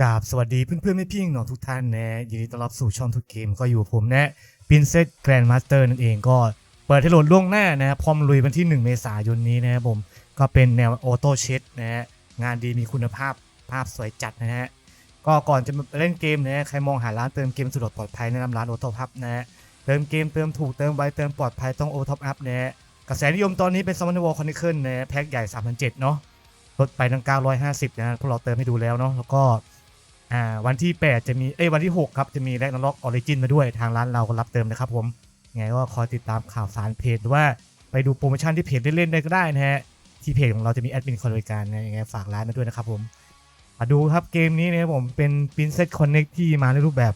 กราบสวัสดีเพื่อนๆไม่พี่น้องทุกท่านนะยินดีต้อนรับสู่ช่องทุกเกมก็อยู่ผมนะปินเซตแกรนด์มาสเตอร์นั่นเองก็เปิดให้โหลดล่วงหน้านะพร้อมลุยวันที่ 1 เมษายนนี้นะครับผมก็เป็นแนวออโต้เช็ดนะฮะงานดีมีคุณภาพภาพสวยจัดนะฮะก็ก่อนจะมาเล่นเกมนะใครมองหาร้านเติมเกมสะดปลอดภัยแนะนำร้านโอโต้พับนะฮะเติมเกมเติมถูกเติมไวเติมปลอดภัยต้องโอท็อปอัพนะฮะกระแสนิยมตอนนี้เป็นซัมมอนวอลคอนเนคเคิลนะฮะแพ็คใหญ่3,007เนาะลดไปตั้ง950นะพวกเราเติมให้ดูแล้วเนาะแล้วก็ อ่าวันที่ 8 จะมีเอ้ยวันที่ 6 ครับ จะมีแรกนล็อกออริจินมาด้วยทางร้านเราก็รับเติมนะครับผมไงก็คอยติดตามข่าวสารเพจหรือว่าไปดูโปรโมชั่นที่เพจเล่นๆได้ก็ได้นะฮะที่เพจของเราจะมีแอดมินคอยบริการนะยังไงฝากร้านมาด้วยนะครับผมมาดูครับเกมนี้นะครับผมเป็น Princess Connect ที่มาในรูปแบบ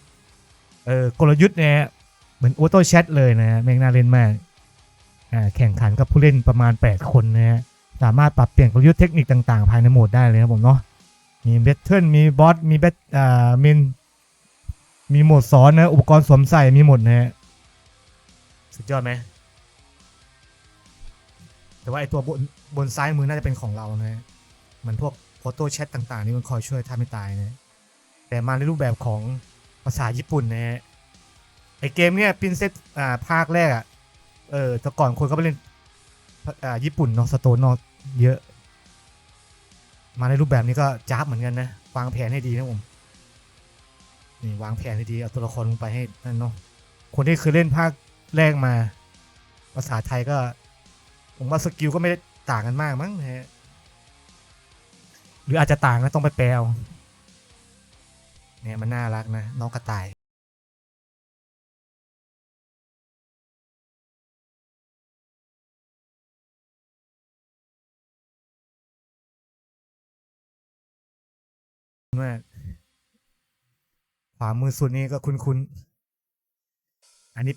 เอ่อกลยุทธ์นะฮะเหมือนออโต้แชทเลยนะฮะแม่งน่าเล่นมากอ่าแข่งขันกับผู้เล่นประมาณ 8 คนนะฮะสามารถปรับเปลี่ยนกลยุทธ์เทคนิคต่างๆ ภายในโหมดได้เลยนะครับผมเนาะ มีเบทเทิลมีบอสมีเบทอ่ามีมีโหมดสอนนะอุปกรณ์สวมใส่มีหมดนะฮะสุดยอดไหมแต่ว่าไอตัวบนบนซ้ายมือน่าจะเป็นของเรานะเหมือนพวกโฟโต้แชทต่างๆ นี่มันคอยช่วยถ้าไม่ตายนะแต่มาในรูปแบบของภาษาญี่ปุ่นนะฮะไอเกมเนี่ยปินเซตอ่าภาคแรกอะเออแต่ก่อนคนก็ไปเล่นอ่าญี่ปุ่นเนาะสโตนเนาะเยอะ มาในรูปแบบนี้ก็จ้าบเหมือนกันนะ วางแผนให้ดีนะผมนี่วางแผนให้ดีเอาตัวละครลงไปให้นั่นเนาะคนที่เคยเล่นภาคแรกมา ภาษาไทยก็ ผมว่าสกิลก็ไม่ได้ต่างกันมากมั้งนะฮะหรืออาจจะต่างนะต้องไปแปลเอาเนี่ยมันน่ารักนะน้องกระต่าย มากขวามือสุดนี้ก็คุ้นๆอันนี้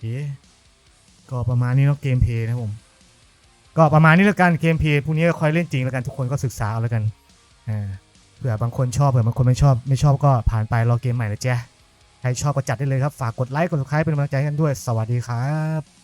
เค ก็ประมาณนี้เนาะเกมเพย์นะผม ก็ประมาณนี้แล้วกันเกมเพย์พวกนี้ก็ค่อยเล่นจริงแล้วกันทุกคนก็ศึกษาเอาแล้วกันอ่าเผื่อบางคนชอบเผื่อบางคนไม่ชอบ ไม่ชอบก็ผ่านไปรอเกมใหม่นะจ๊ะใครชอบก็จัดได้เลยครับ ฝากกดไลค์กด subscribe เป็นกำลังใจให้กันด้วย สวัสดีครับ